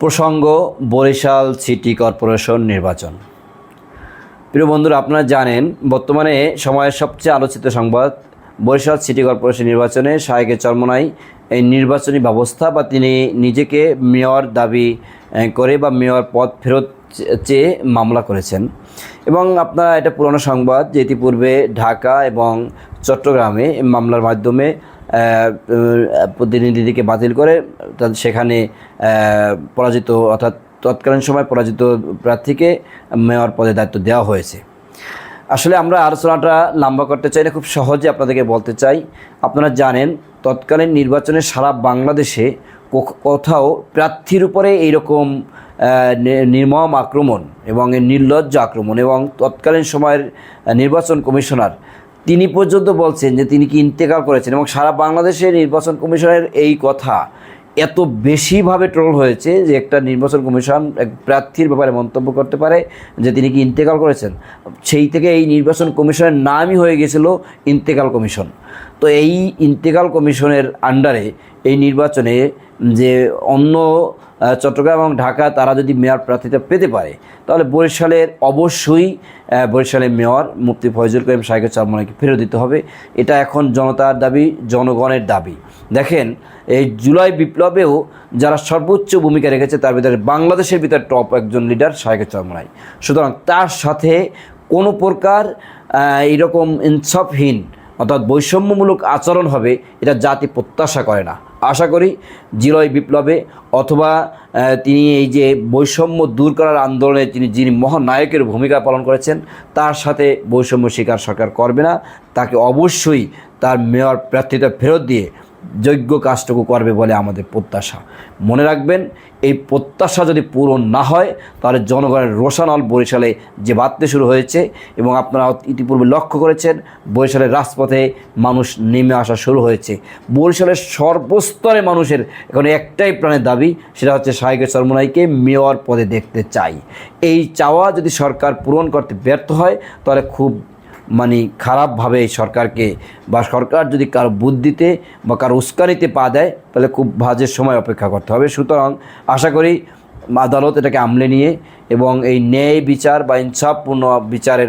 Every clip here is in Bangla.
প্রসঙ্গ, বরিশাল সিটি কর্পোরেশন নির্বাচন। প্রিয় বন্ধুরা, আপনারা জানেন, বর্তমানে সময়ের সবচেয়ে আলোচিত সংবাদ, বরিশাল সিটি কর্পোরেশন নির্বাচনে শাহেকে চরমনাই এই নির্বাচনী ব্যবস্থা বা তিনি নিজেকে মেয়র দাবি করে বা মেয়র পদ ফেরত চেয়ে মামলা করেছেন। এবং আপনারা এটা পুরনো সংবাদ যে ইতিপূর্বে ঢাকা এবং চট্টগ্রামে মামলার মাধ্যমে প্রতিনিধিকে বাতিল করে সেখানে পরাজিত, অর্থাৎ তৎকালীন সময় পরাজিত প্রার্থীকে মেয়র পদে দায়িত্ব দেওয়া হয়েছে। আসলে আমরা আলোচনাটা লম্বা করতে চাই না, খুব সহজে আপনাদেরকে বলতে চাই। আপনারা জানেন, তৎকালীন নির্বাচনে সারা বাংলাদেশে কোথাও প্রার্থীর উপরে এইরকম নির্মম আক্রমণ এবং নির্লজ্জ আক্রমণ এবং তৎকালীন সময়ের নির্বাচন কমিশনার তিনি পর্যন্ত বলছেন যে তিনি কি ইন্তেকাল করেছেন এবং সারা বাংলাদেশে নির্বাচন কমিশনের এই কথা এত বেশিভাবে ট্রোল হয়েছে যে একটা নির্বাচন কমিশন এক প্রার্থীর ব্যাপারে মন্তব্য করতে পারে যে তিনি কি ইন্তেকাল করেছেন। সেই থেকে এই নির্বাচন কমিশনের নামই হয়ে গেছিল ইন্তেকাল কমিশন। তো এই ইন্তেকাল কমিশনের আন্ডারে এই নির্বাচনে যে অন্য চট্টগ্রাম এবং ঢাকা তারা যদি মেয়র প্রার্থীতা পেতে পারে তাহলে বরিশালের অবশ্যই বরিশালের মেয়র মুফতি ফয়জুল করিম সাহেবের চরমনাকে ফেরত দিতে হবে। এটা এখন জনতার দাবি জনগণের দাবি। দেখেন এই জুলাই বিপ্লবেও যারা সর্বোচ্চ ভূমিকা রেখেছে তার ভিতরে বাংলাদেশের ভিতরে টপ একজন লিডার শাহেকের চরমনাই। সুতরাং তার সাথে কোনো প্রকার আহ, এইরকম ইনসাফহীন অর্থাৎ বৈষম্যমূলক আচরণ হবে, এটা জাতি প্রত্যাশা করে না। আশা করি জিরয় বিপ্লবে অথবা তিনি এই যে বৈষম্য দূর করার আন্দোলনে তিনি যিনি মহানায়কের ভূমিকা পালন করেছেন, তার সাথে বৈষম্য শিকার সরকার করবে না। তাকে অবশ্যই তার মেয়র প্রার্থিতা ফেরত দিয়ে যোগ্য কাজটুকু করবে বলে আমাদের প্রত্যাশা। মনে রাখবেন, এই প্রত্যাশা যদি পূরণ না হয়, তাহলে জনগণের রোশানল বরিশালে যে বাড়তে শুরু হয়েছে এবং আপনারা ইতিপূর্বে লক্ষ্য করেছেন, বরিশালের রাজপথে মানুষ নেমে আসা শুরু হয়েছে। বরিশালের সর্বস্তরে মানুষের এখন একটাই প্রাণের দাবি, সেটা হচ্ছে শাহেকের সরমনাইকে মেয়র পদে দেখতে চাই। এই চাওয়া যদি সরকার পূরণ করতে ব্যর্থ হয়, তাহলে খুব মানে খারাপভাবে সরকারকে বা সরকার যদি কারও বুদ্ধিতে বা কারও উস্কানিতে পা দেয়, তাহলে খুব ভাজের সময় অপেক্ষা করতে হবে। সুতরাং আশা করি আদালত এটাকে আমলে নিয়ে এবং এই ন্যায় বিচার বা ইনসাফপূর্ণ বিচারের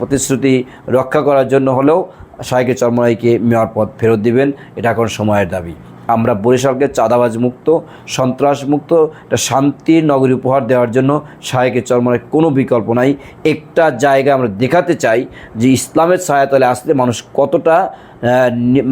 প্রতিশ্রুতি রক্ষা করার জন্য হলেও শাহেকে চরমরাইকে মেয়র পদ ফেরত দিবেন। এটা এখন সময়ের দাবি। আমরা বরিশালকে চাঁদাবাজ মুক্ত সন্ত্রাস মুক্ত একটা শান্তির নগরী উপহার দেওয়ার জন্য শাহেকে চরমরাই কোনো বিকল্প নাই। একটা জায়গা আমরা দেখাতে চাই যে ইসলামের সহায়তালে আসলে মানুষ কতটা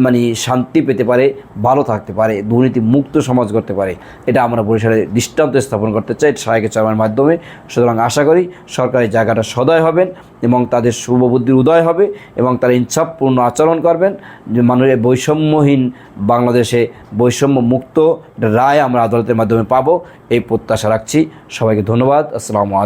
মানে শান্তি পেতে পারে, ভালো থাকতে পারে দুর্নীতি মুক্ত সমাজ করতে পারে। এটা আমরা বরিশালে দৃষ্টান্ত স্থাপন করতে চাই শাহেকে চরমার মাধ্যমে। সুতরাং আশা করি সরকারি জায়গাটা সদয় হবেন। এবং তাদের শুভবুদ্ধির উদয় হবে এবং তারা ইনসাফপূর্ণ আচরণ করবেন। যে মানুষের বৈষম্যহীন বাংলাদেশে বৈষম্য মুক্ত রায় আমরা আদালতের মাধ্যমে পাবো। এই প্রত্যাশা রাখছি। সবাইকে ধন্যবাদ। আসসালামু আলাইকুম।